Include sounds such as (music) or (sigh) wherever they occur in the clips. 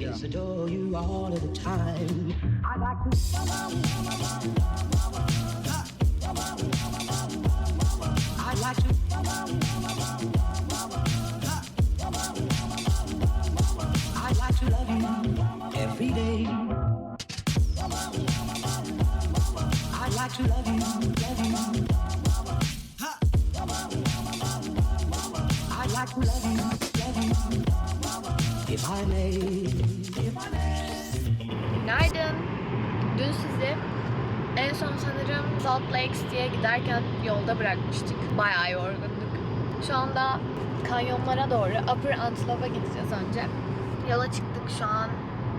Yes, adore you all of the time. I like to. I like to. I like to love you every day. I like to love you, love you. I like to love you, love you. If I may. Günaydın. Dün sizi en son sanırım Salt Lake City'ye giderken yolda bırakmıştık. Bayağı yorgunduk. Şu anda kanyonlara doğru Upper Antelop'a gideceğiz önce. Yola çıktık şu an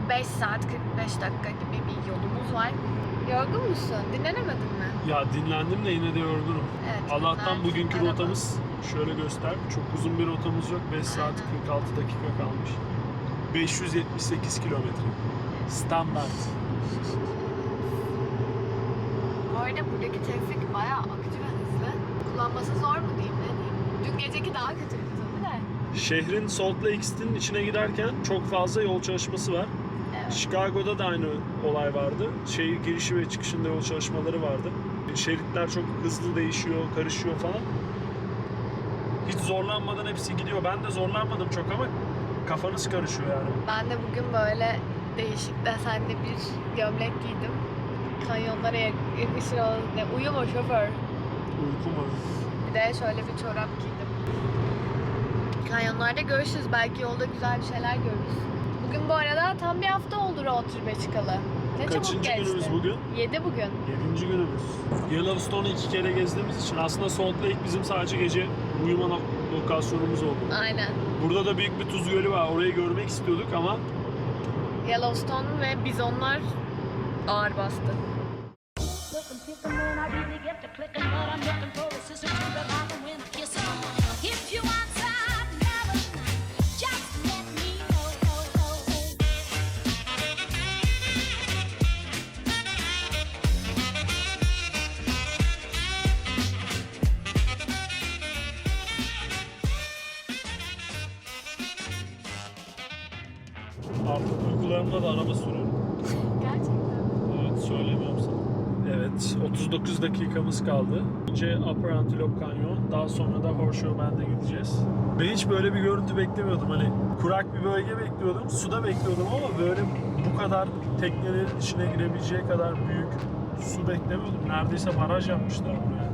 5 saat 45 dakika gibi bir yolumuz var. Yorgun musun? Dinlenemedin mi? Ya dinlendim de yine de yorgunum. Evet. Allah'tan bugünkü rotamız şöyle göster. Çok uzun bir rotamız yok. 5 saat 46 dakika kalmış. 578 kilometre. Standart. Bu arada buradaki trafik bayağı akıcı ve hızlı. Kullanması zor mu diyeyim ne diyeyim. Dün geceki daha kötüydü tabii de. Şehrin Salt Lake City'nin içine giderken çok fazla yol çalışması var. Evet. Chicago'da da aynı olay vardı. Şehir girişi ve çıkışında yol çalışmaları vardı. Şeritler çok hızlı değişiyor, karışıyor falan. Hiç zorlanmadan hepsi gidiyor. Ben de zorlanmadım çok ama kafanız karışıyor yani. Ben de bugün böyle değişik desenli bir gömlek giydim. Kanyonlara yak- yakışır ne uyuma şoför. Uykum var. Bir de şöyle bir çorap giydim. Kanyonlarda görüşürüz. Belki yolda güzel bir şeyler görürüz. Bugün bu arada tam bir hafta oldu road trip'e çıkalı. Ne çabuk Kaçıncı geçti. günümüz bugün? 7 bugün. Yedinci günümüz. Yellowstone'u iki kere gezdiğimiz için aslında Salt Lake bizim sadece gece uyuma nok- lokasyonumuz oldu. Aynen. Burada da büyük bir tuz gölü var. Orayı görmek istiyorduk ama Yellowstone ve bizonlar ağır bastı. Dakikamız kaldı. Önce Upper Antelope Canyon daha sonra da Horseshoe gideceğiz. Ben hiç böyle bir görüntü beklemiyordum. Hani kurak bir bölge bekliyordum. Suda bekliyordum ama böyle bu kadar teknelerin içine girebileceği kadar büyük su beklemiyordum. Neredeyse baraj yapmışlar buraya.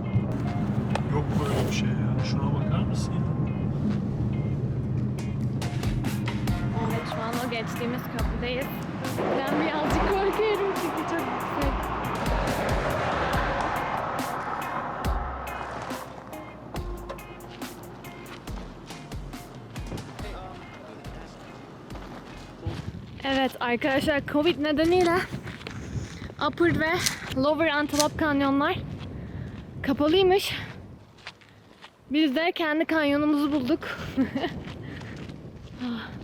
Yok böyle bir şey ya. Şuna bakar mısın? Evet şu geçtiğimiz köprüdeyiz. Ben birazcık korkuyorum çünkü çok yüksek. Evet arkadaşlar Covid nedeniyle Upper ve Lower Antelope kanyonlar kapalıymış. Biz de kendi kanyonumuzu bulduk. (laughs)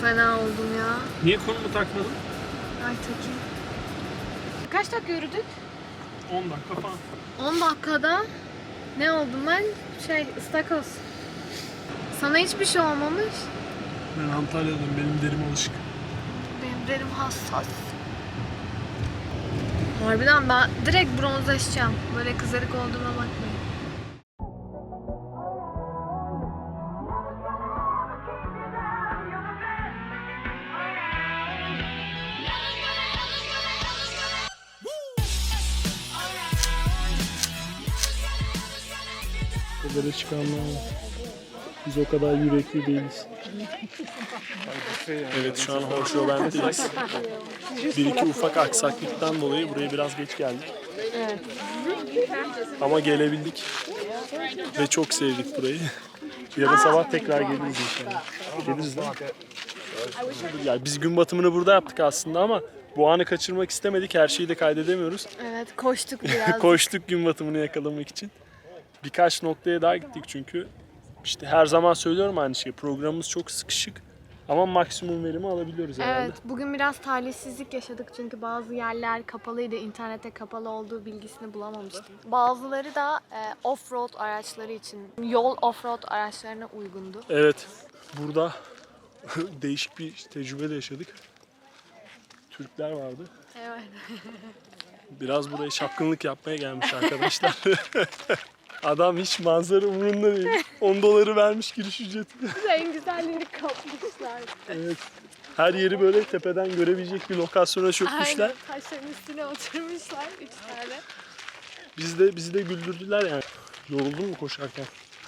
fena oldum ya. Niye konumu takmadın? Ay Tekin. Kaç dakika yürüdük? 10 dakika falan. 10 dakikada ne oldum ben? Şey ıstakoz. Sana hiçbir şey olmamış. Ben Antalya'dayım. Benim derim alışık. Benim derim hassas. Harbiden ben direkt bronzlaşacağım. Böyle kızarık olduğuma bakmayın. Tepelere çıkanlar. Biz o kadar yürekli değiliz. Evet şu an Horseshoe Bend'deyiz. Bir iki ufak aksaklıktan dolayı buraya biraz geç geldik. Ama gelebildik. Ve çok sevdik burayı. Yarın sabah tekrar geliriz inşallah. Geliriz değil mi? Yani biz gün batımını burada yaptık aslında ama Bu anı kaçırmak istemedik. Her şeyi de kaydedemiyoruz. Evet koştuk (laughs) biraz. Koştuk gün batımını yakalamak için. Birkaç noktaya daha gittik çünkü. İşte her zaman söylüyorum aynı şeyi. Programımız çok sıkışık. Ama maksimum verimi alabiliyoruz herhalde. Evet, bugün biraz talihsizlik yaşadık çünkü bazı yerler kapalıydı. İnternette kapalı olduğu bilgisini bulamamıştım. Bazıları da e, off-road araçları için, yol off-road araçlarına uygundu. Evet. Burada (laughs) değişik bir tecrübe de yaşadık. Türkler vardı. Evet. (laughs) Biraz buraya şapkınlık yapmaya gelmiş arkadaşlar. (laughs) Adam hiç manzara umurunda değil. 10 doları vermiş giriş ücreti. (laughs) en güzelliğini kapmışlar. Evet. Her yeri böyle tepeden görebilecek bir lokasyona çökmüşler. Aynen, taşların üstüne oturmuşlar üç tane. Biz de bizi de güldürdüler yani. Yoruldun mu koşarken?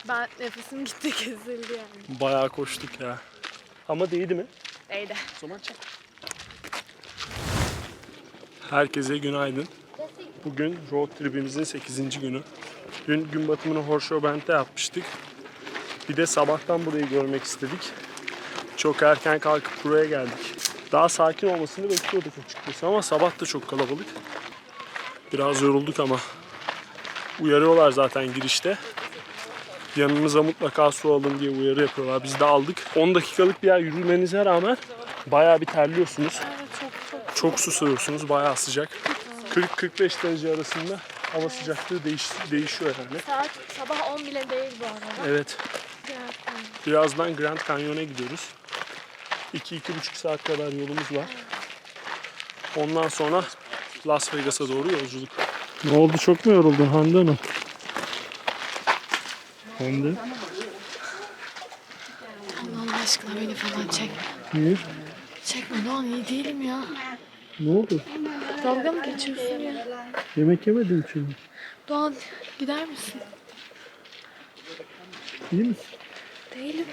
Ben nefesim gitti kesildi yani. Bayağı koştuk ya. Ama değdi mi? Neydi? O zaman çek. Herkese günaydın. Bugün road tripimizin 8. günü. Dün gün batımını Horseshoe Bend'de yapmıştık. Bir de sabahtan burayı görmek istedik. Çok erken kalkıp buraya geldik. Daha sakin olmasını bekliyorduk açıkçası ama sabah da çok kalabalık. Biraz yorulduk ama. Uyarıyorlar zaten girişte. Yanınıza mutlaka su alın diye uyarı yapıyorlar. Biz de aldık. 10 dakikalık bir yer yürümenize rağmen bayağı bir terliyorsunuz. Çok çok. Çok susuyorsunuz. Bayağı sıcak. 40-45 derece arasında hava sıcaklığı değiş, değişiyor yani. Saat sabah 10 bile değil bu arada. Evet. Gerçekten. Birazdan Grand Canyon'a gidiyoruz. 2-2,5 saat kadar yolumuz var. Ondan sonra Las Vegas'a doğru yolculuk. Ne oldu çok mu yoruldun Hande Hanım? Hande? Allah aşkına beni falan çekme. Niye? Çekme Doğan iyi değilim ya. Ne oldu? Dalga mı geçiyorsun ya? Yemek yemedin için. Doğan gider misin? İyi misin? Değilim.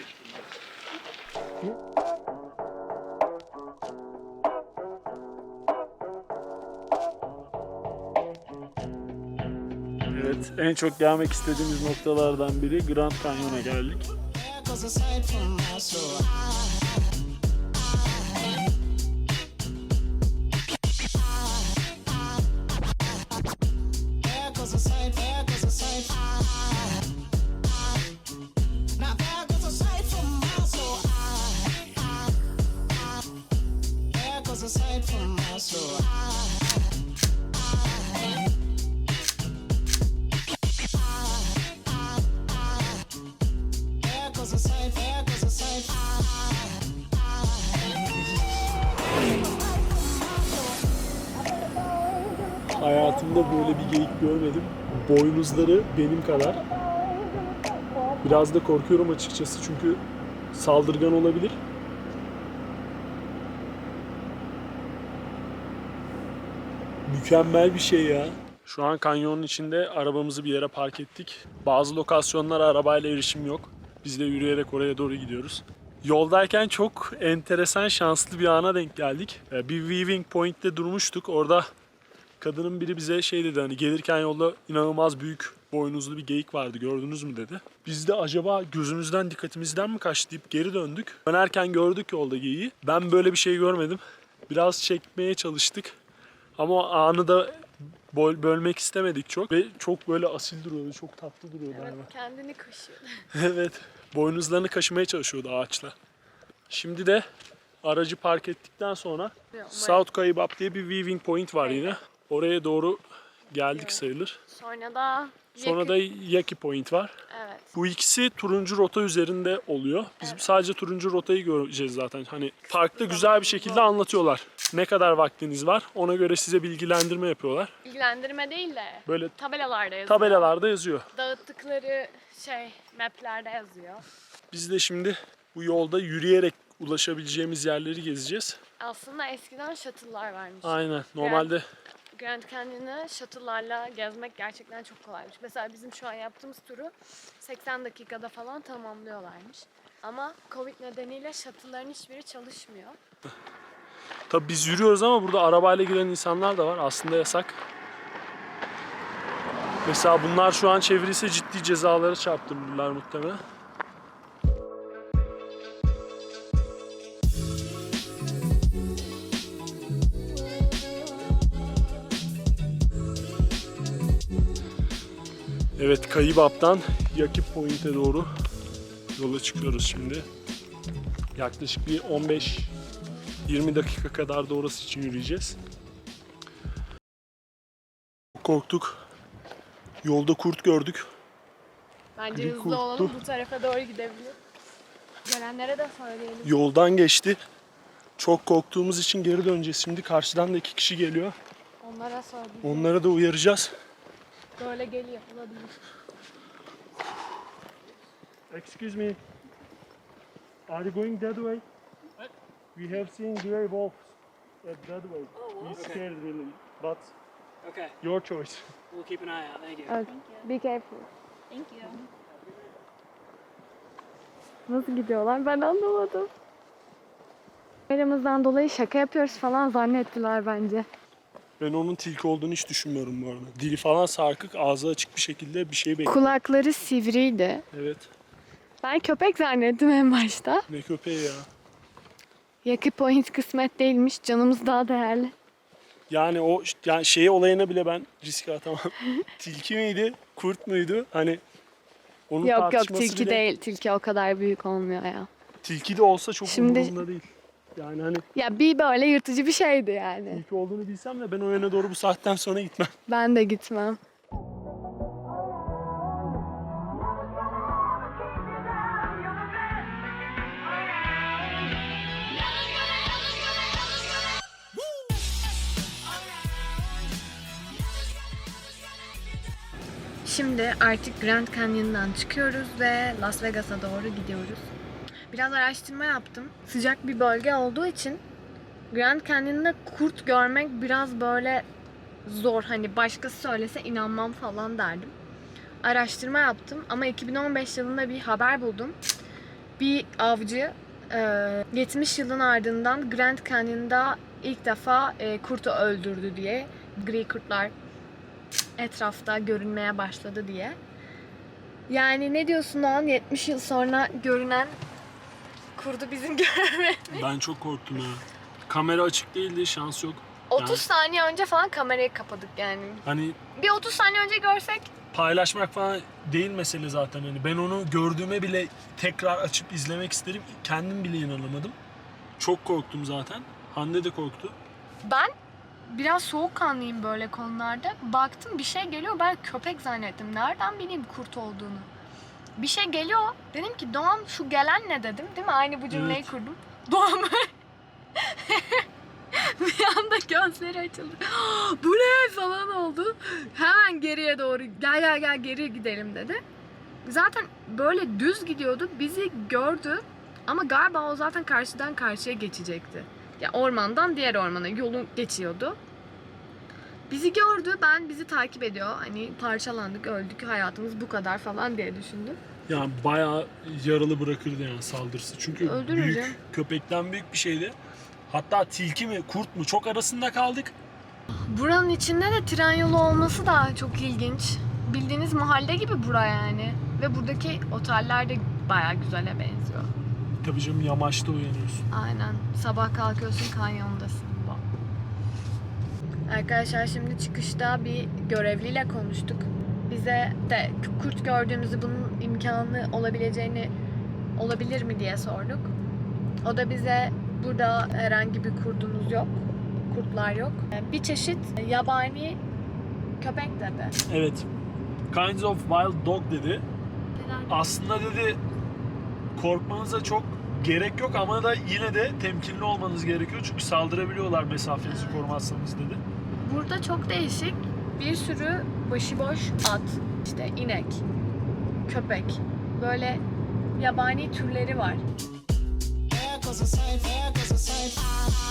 Evet, en çok gelmek istediğimiz noktalardan biri Grand Canyon'a geldik. Hayatımda böyle bir geyik görmedim. Boynuzları benim kadar. Biraz da korkuyorum açıkçası çünkü saldırgan olabilir. Mükemmel bir şey ya. Şu an kanyonun içinde arabamızı bir yere park ettik. Bazı lokasyonlara arabayla erişim yok. Biz de yürüyerek oraya doğru gidiyoruz. Yoldayken çok enteresan şanslı bir ana denk geldik. Ee, Bir weaving point'te durmuştuk. Orada kadının biri bize şey dedi hani gelirken yolda inanılmaz büyük boynuzlu bir geyik vardı gördünüz mü dedi. Biz de acaba gözümüzden dikkatimizden mi kaçtı deyip geri döndük. Dönerken gördük yolda geyiği. Ben böyle bir şey görmedim. Biraz çekmeye çalıştık. Ama anı da böl- bölmek istemedik çok. Ve çok böyle asil duruyordu, çok tatlı duruyordu Evet, hayvan. kendini kaşıyor. (laughs) Evet. Boynuzlarını kaşımaya çalışıyordu ağaçla. Şimdi de aracı park ettikten sonra South Kaibab diye bir weaving point var yine. Oraya doğru geldik sayılır. Sonra da Sonra da Yaki Point var. Evet. Bu ikisi turuncu rota üzerinde oluyor. Biz sadece turuncu rotayı göreceğiz zaten. Hani parkta güzel bir şekilde anlatıyorlar. Ne kadar vaktiniz var ona göre size bilgilendirme yapıyorlar. bilgilendirme değil de Böyle tabelalarda yazıyor. tabelalarda yazıyor. Dağıttıkları şey maplerde yazıyor. Biz de şimdi bu yolda yürüyerek ulaşabileceğimiz yerleri gezeceğiz. Aslında eskiden shuttle'lar varmış. Aynen. Normalde Grand Canyon'ı shuttle'larla gezmek gerçekten çok kolaymış. Mesela bizim şu an yaptığımız turu 80 dakikada falan tamamlıyorlarmış. Ama Covid nedeniyle shuttle'ların hiçbiri çalışmıyor. tabii biz yürüyoruz ama burada arabayla giden insanlar da var. Aslında yasak. Mesela bunlar şu an çevirirse ciddi cezaları çarptırırlar muhtemelen. Evet Kayıbap'tan Yakip Point'e doğru yola çıkıyoruz şimdi. Yaklaşık bir 15-20 dakika kadar da orası için yürüyeceğiz. Korktuk. Yolda kurt gördük. Bence Bir hızlı kurttu. olalım bu tarafa doğru gidebilir. Gelenlere de söyleyelim. Yoldan geçti. Çok korktuğumuz için geri döneceğiz şimdi. Karşıdan da iki kişi geliyor. Onlara söyleyelim. Onlara da uyaracağız. Böyle geliyor olabilir. Excuse me. Are you going that way? We have seen grey wolves at that way. We scared really, but Okay, your choice. we'll keep an eye out. Thank you. Okay. Be careful. Thank you. Nasıl gidiyorlar ben anlamadım. Kameramızdan dolayı şaka yapıyoruz falan zannettiler bence. Ben onun tilki olduğunu hiç düşünmüyorum bu arada. Dili falan sarkık, ağzı açık bir şekilde bir şey bekliyor. Kulakları sivriydi. Evet. Ben köpek zannettim en başta. Ne köpeği ya. Yakı point kısmet değilmiş. Canımız daha değerli. Yani o yani şey olayına bile ben riske atamam. (laughs) tilki miydi, kurt muydu? Hani onun Yok yok tilki bile- değil. Tilki o kadar büyük olmuyor ya. Tilki de olsa çok Şimdi- umurumda değil. Yani hani Ya bir böyle yırtıcı bir şeydi yani. tilki olduğunu bilsem de ben o yöne doğru bu saatten sonra gitmem. (laughs) Ben de gitmem. Şimdi artık Grand Canyon'dan çıkıyoruz ve Las Vegas'a doğru gidiyoruz. Biraz araştırma yaptım. Sıcak bir bölge olduğu için Grand Canyon'da kurt görmek biraz böyle zor. Hani başkası söylese inanmam falan derdim. Araştırma yaptım ama 2015 yılında bir haber buldum. Bir avcı e, 70 yılın ardından Grand Canyon'da ilk defa e, kurtu öldürdü diye. Gri kurtlar etrafta görünmeye başladı diye. Yani ne diyorsun Doğan? 70 yıl sonra görünen kurdu bizim (laughs) görmemiz. Ben çok korktum ya. Kamera açık değildi, şans yok. 30 Yani- saniye önce falan kamerayı kapadık yani. Hani Bir 30 saniye önce görsek paylaşmak falan değil mesele zaten hani ben onu gördüğüme bile tekrar açıp izlemek isterim kendim bile inanamadım çok korktum zaten Hande de korktu ben biraz soğukkanlıyım böyle konularda. Baktım bir şey geliyor ben köpek zannettim. Nereden bileyim kurt olduğunu. Bir şey geliyor. Dedim ki Doğan şu gelen ne dedim değil mi? Aynı bu cümleyi Evet. kurdum. Doğan böyle (laughs) bir anda gözleri açıldı. (gasps) bu ne falan oldu. Hemen geriye doğru gel gel gel geriye gidelim dedi. Zaten böyle düz gidiyordu. Bizi gördü. Ama galiba o zaten karşıdan karşıya geçecekti. Ya ormandan diğer ormana yolu geçiyordu. Bizi gördü. Ben bizi takip ediyor. Hani parçalandık, öldük, hayatımız bu kadar falan diye düşündüm. yani bayağı yaralı bırakırdı yani saldırısı çünkü Öldürür büyük köpekten büyük bir şeydi hatta tilki mi kurt mu çok arasında kaldık Buranın içinde de tren yolu olması da çok ilginç. Bildiğiniz mahalle gibi bura yani. Ve buradaki oteller de bayağı güzele benziyor. tabii canım yamaçta uyanıyorsun Aynen. Sabah kalkıyorsun kanyondasın. Arkadaşlar şimdi çıkışta bir görevliyle konuştuk. Bize de kurt gördüğümüzü bunun imkanı olabileceğini olabilir mi diye sorduk. O da bize burada herhangi bir kurdunuz yok. Kurtlar yok. Bir çeşit yabani köpek dedi. evet kinds of wild dog dedi aslında dedi korkmanıza çok gerek yok ama da yine de temkinli olmanız gerekiyor çünkü saldırabiliyorlar mesafenizi korumazsanız dedi. Burada çok değişik bir sürü başıboş at, işte inek, köpek, böyle yabani türleri var. Hair goes same, hair goes same.